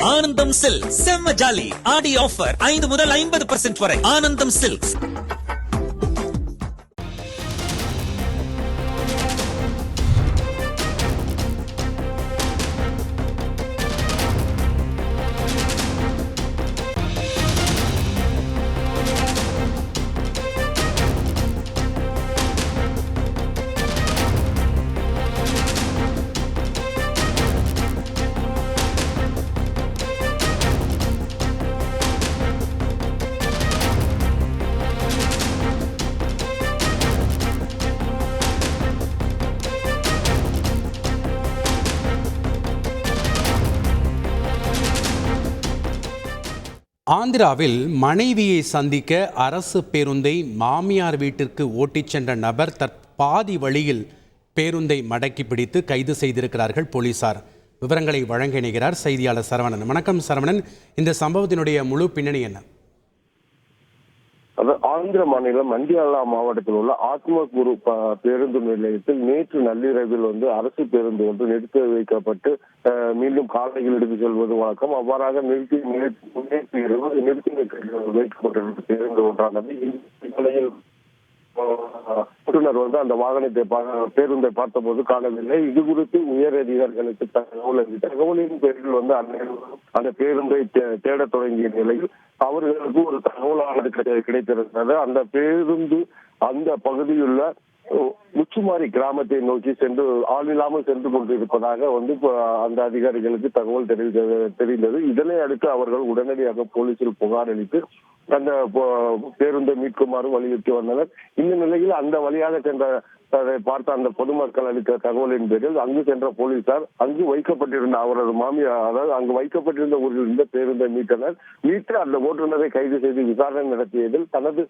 ஆனந்தம் சில்க் செம்ம ஜாலி. ஆடி ஆஃபர். ஐந்து முதல் ஐம்பது பர்சன்ட் வரை. ஆனந்தம் சில்க்ஸ் ஆந்திராவில் மனைவியை சந்திக்க அரசு பேருந்தை மாமியார் வீட்டிற்கு ஓட்டிச் சென்ற நபர் தற்பாதி வழியில் பேருந்தை மடக்கி பிடித்து கைது செய்திருக்கிறார்கள் போலீசார். விவரங்களை வழங்க இணைகிறார் செய்தியாளர் சரவணன். வணக்கம் சரவணன். இந்த சம்பவத்தினுடைய முழு பின்னணி என்ன? அது ஆந்திர மாநிலம் மண்டியாலா மாவட்டத்தில் உள்ள ஆத்மகுரு பேருந்து நிலையத்தில் நேற்று நள்ளிரவில் வந்து அரசு பேருந்து ஒன்று நிறுத்தி வைக்கப்பட்டு மீண்டும் காலையில் எடுத்து செல்வது வழக்கம். அவ்வாறாக நிறுத்தி நேற்று நேற்று நிறுத்தி வைக்கப்பட்டிருந்த பேருந்து ஒன்றானது நிலையில் ஓட்டுநர் வந்து அந்த வாகனத்தை பேருந்தை பார்த்தபோது காணவில்லை. இது குறித்து உயர் அதிகாரிகளுக்கு தகவல் தகவலின் பேரில் வந்து அந்த அந்த பேருந்தை தே- தேடத் தொடங்கிய நிலையில் அவர்களுக்கு ஒரு தகவலானது கிடைத்திருந்தது. அந்த பேருந்து அந்த பகுதியுள்ள முச்சுமாரி கிராமத்தை நோக்கி சென்று ஆள் இல்லாமல் சென்று கொண்டிருப்பதாக வந்து அந்த அதிகாரிகளுக்கு தகவல் தெரிந்தது தெரிந்தது. இதனை அடுத்து அவர்கள் உடனடியாக போலீசில் புகார் அளித்து அந்த பேருந்தை மீட்குமாறு வலியுறுத்தி வந்தனர். இந்த நிலையில் அந்த வழியாக சென்ற அதை பார்த்த அந்த பொதுமக்கள் அளித்த தகவலின் பேரில் அங்கு சென்ற போலீசார் அங்கு வைக்கப்பட்டிருந்த அவரது மாமியார் அதாவது அங்கு வைக்கப்பட்டிருந்த ஊரில் இருந்த பேருந்தை மீட்டனர் மீட்டு அந்த ஓட்டுநரை கைது செய்து விசாரணை நடத்தியதில் தனது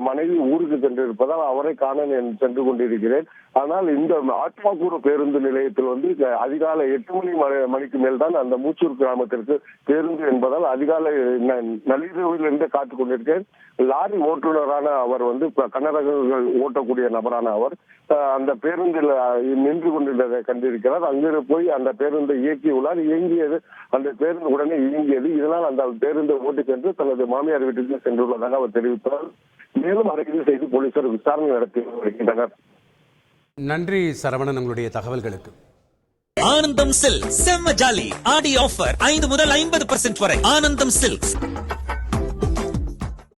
மனைவி ஊருக்கு சென்றிருப்பதால் அவரை காண சென்று கொண்டிருக்கிறேன். ஆனால் இந்த ஆத்மாக்கூறு பேருந்து நிலையத்தில் வந்து அதிகாலை எட்டு மணி மணிக்கு மேல் தான் அந்த மூச்சூர் கிராமத்திற்கு பேருந்து என்பதால் அதிகாலை ந- நள்ளிரவில் இருந்து காத்துக் கொண்டிருக்கேன் லாரி ஓட்டுநரான அவர் வந்து கனரகங்கள் ஓட்டக்கூடிய நபரான அவர். அந்த பேருந்தில் நின்று கொண்டிருந்ததை கண்டிருக்கிறார். அங்கிருந்து போய் அந்த பேருந்தை இயக்கியுள்ளார் இயங்கியது அந்த பேருந்து உடனே இயங்கியது. இதனால் அந்த பேருந்தை ஓட்டி சென்று தனது மாமியார் வீட்டுக்கு சென்றுள்ளதாக அவர் தெரிவித்தார். மேலும் அறையில் செய்து போலீசார் விசாரணை நடத்தி வருகின்றனர். நன்றி சரவணன் உங்களுடைய தகவல்களுக்கு. ஆனந்தம் சில்க் செம்ம ஜாலி. ஆடி ஆஃபர். ஐந்து முதல் ஐம்பது பர்சன்ட் வரை. ஆனந்தம் சில்க்ஸ்.